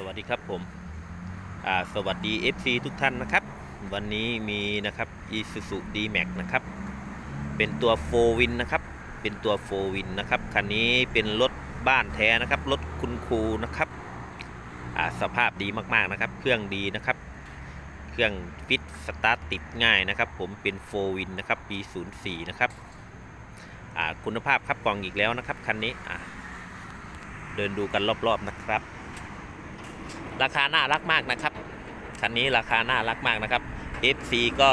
สวัสดีครับผมสวัสดี FC ทุกท่านนะครับ วันนี้มีนะครับ Isuzu D-Max นะครับ เป็นตัว4 Win นะครับ เป็นตัว4 Win นะครับ คันนี้เป็นรถบ้านแท้นะครับ รถคุณครูนะครับสภาพดีมากๆนะครับ เครื่องดีนะครับ เครื่องฟิตสตาร์ทติดง่ายนะครับ ผมเป็น4 Win นะครับปี 04 นะครับคุณภาพครับกล่องอีกแล้วนะครับ คันนี้เดินดูกันรอบๆนะครับ ราคาน่ารักมากนะครับ คันนี้ราคาน่ารักมากนะครับ FC ก็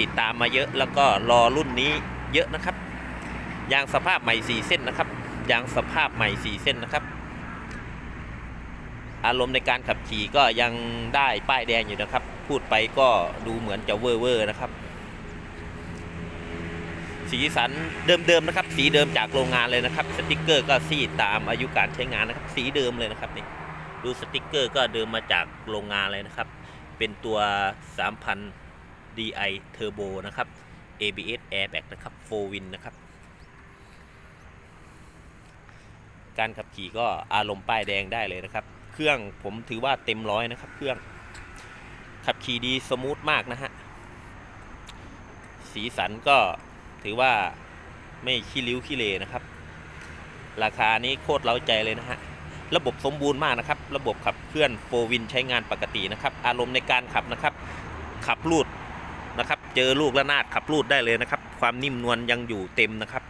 ติดตามมาเยอะแล้วก็รอรุ่นนี้เยอะนะครับ ยางสภาพใหม่สีเส้นนะครับ ยางสภาพใหม่สีเส้นนะครับ อารมณ์ในการขับขี่ก็ยังได้ป้ายแดงอยู่นะครับ พูดไปก็ดูเหมือนจะเวอร์เวอร์นะครับ สีสันเดิมๆนะครับ สีเดิมจากโรงงานเลยนะครับ สติกเกอร์ก็ซีดตามอายุการใช้งานนะครับ สีเดิมเลยนะครับนี่ ดูสติกเกอร์ก็เดิมมาจากโรงงานเลยนะครับ เป็นตัว 3,000 DI Turbo นะครับ ABS Airbag นะครับ 4 Win นะครับ การขับขี่ก็อารมณ์ป้ายแดงได้เลยนะครับ เครื่องผมถือว่าเต็มร้อยนะครับ เครื่อง ขับขี่ดีสมูทมากนะฮะ สีสันก็ถือว่าไม่ขี้ริ้วขี้เลนะครับ ราคานี้โคตรเล้าใจเลยนะฮะ ระบบสมบูรณ์มากนะครับ ระบบขับเคลื่อนโฟวินใช้งานปกตินะครับ อารมณ์ในการขับนะครับ ขับลูดนะครับ เจอลูกระนาดขับลูดได้เลยนะครับ ความนิ่มนวลยังอยู่เต็มนะครับ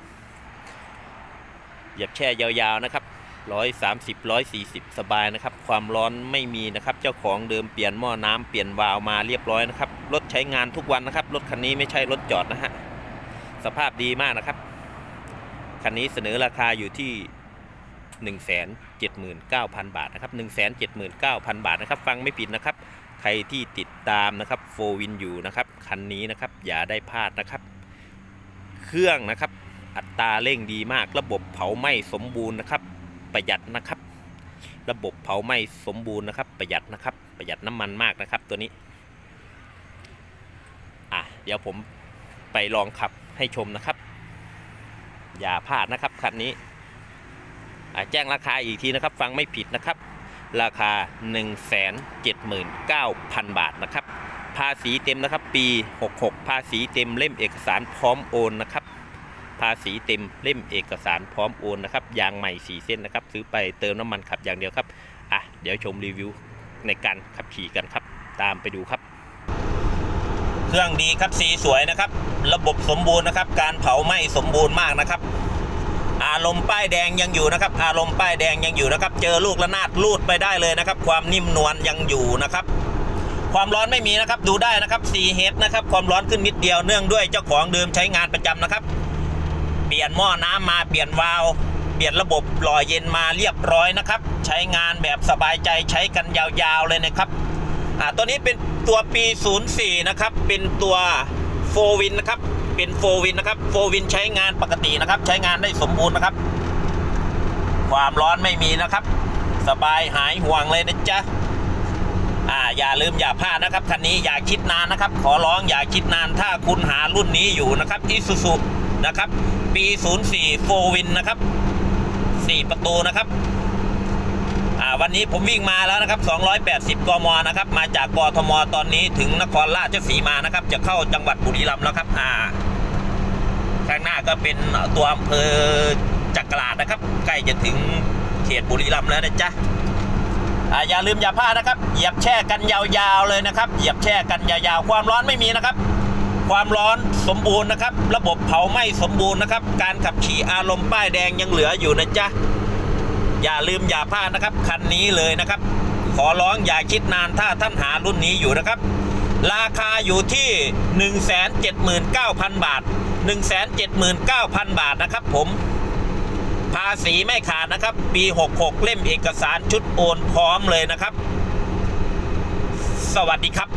เหยียบแช่ยาวๆนะครับร้อยสามสิบร้อยสี่สิบสบายนะครับ ความร้อนไม่มีนะครับ เจ้าของเดิมเปลี่ยนหม้อน้ำเปลี่ยนวาล์วมาเรียบร้อยนะครับ รถใช้งานทุกวันนะครับ รถคันนี้ไม่ใช่รถจอดนะฮะ สภาพดีมากนะครับ คันนี้เสนอราคาอยู่ที่ 179,000 บาทนะครับ179,000 บาทนะครับ ฟังไม่ผิดนะครับ ใครที่ติดตามนะครับโฟวินอยู่นะครับ คันนี้นะครับ อย่าได้พลาดนะครับ เครื่องนะครับ อัตราเร่งดีมาก ระบบเผาไหม้สมบูรณ์นะครับ ประหยัดนะครับ ระบบเผาไหม้สมบูรณ์นะครับ ประหยัดนะครับ ประหยัดน้ำมันมากนะครับ ตัวนี้อะเดี๋ยวผมไปลองขับให้ชมนะครับ อย่าพลาดนะครับคันนี้ แจ้งราคาอีกทีนะครับ ฟังไม่ผิดนะครับ ราคา 179,000 บาทนะครับ ภาษีเต็มนะครับ ปี 66 ภาษีเต็มเล่มเอกสารพร้อมโอนนะครับ ภาษีเต็มเล่มเอกสารพร้อมโอนนะครับ ยางใหม่สีเส้นนะครับ ซื้อไปเติมน้ำมันขับอย่างเดียวครับ อะ เดี๋ยวชมรีวิวในการขับขี่กันครับ ตามไปดูครับ เครื่องดีครับ สีสวยนะครับ ระบบสมบูรณ์นะครับ การเผาไหม้สมบูรณ์มากนะครับ อารมณ์ป้ายแดงยังอยู่นะครับ อารมณ์ป้ายแดงยังอยู่นะครับ เจอลูกระนาดลูดไปได้เลยนะครับ ความนิ่มนวลยังอยู่นะครับ ความร้อนไม่มีนะครับดูได้นะครับ4เฮดนะครับ ความร้อนขึ้นนิดเดียวเนื่องด้วยเจ้าของเดิมใช้งานประจำนะครับ เปลี่ยนหม้อน้ำมาเปลี่ยนวาล์วเปลี่ยนระบบหล่อเย็นมาเรียบร้อยนะครับ ใช้งานแบบสบายใจใช้กันยาวๆเลยนะครับอ่าตัวนี้เป็นตัวปี 04 นะครับ เป็นตัวโฟวินนะครับ เป็นโฟวินนะครับโฟวินใช้งานปกตินะครับ ใช้งานได้สมบูรณ์นะครับ ความร้อนไม่มีนะครับ สบายหายห่วงเลยนะจ๊ะอ่าอย่าลืมอย่าพลาดนะครับคันนี้อย่าคิดนานนะครับ ขอร้องอย่าคิดนานถ้าคุณหารุ่นนี้อยู่นะครับอิซูซุนะครับ ปี 04 4 Win นะครับ 4 ประตูนะครับอ่าวันนี้ผมวิ่งมาแล้วนะครับ 280 กมนะครับ มาจากกทมตอนนี้ถึงนครราชสีมานะครับ จะเข้าจังหวัดบุรีรัมย์แล้วครับอ่า ข้างหน้าก็เป็นตัวอำเภอจักราดนะครับ ใกล้จะถึงเขตบุรีรัมย์แล้วนะจ๊ะอย่าลืมอย่าพลาดนะครับ เหยียบแช่กันยาวๆเลยนะครับ เหยียบแช่กันยาวๆ ความร้อนไม่มีนะครับ ความร้อนสมบูรณ์นะครับ ระบบเผาไหม้สมบูรณ์นะครับ การขับขี่อารมณ์ป้ายแดงยังเหลืออยู่นะจ๊ะ อย่าลืมอย่าพลาดนะครับ คันนี้เลยนะครับ ขอร้องอย่าคิดนานถ้าท่านหารุ่นนี้อยู่นะครับ ราคาอยู่ที่ 179,000 บาท 179,000 บาทนะครับผม ภาษีไม่ขาดนะครับ ปี 66 เล่มเอกสารชุดโอนพร้อมเลยนะครับ สวัสดีครับ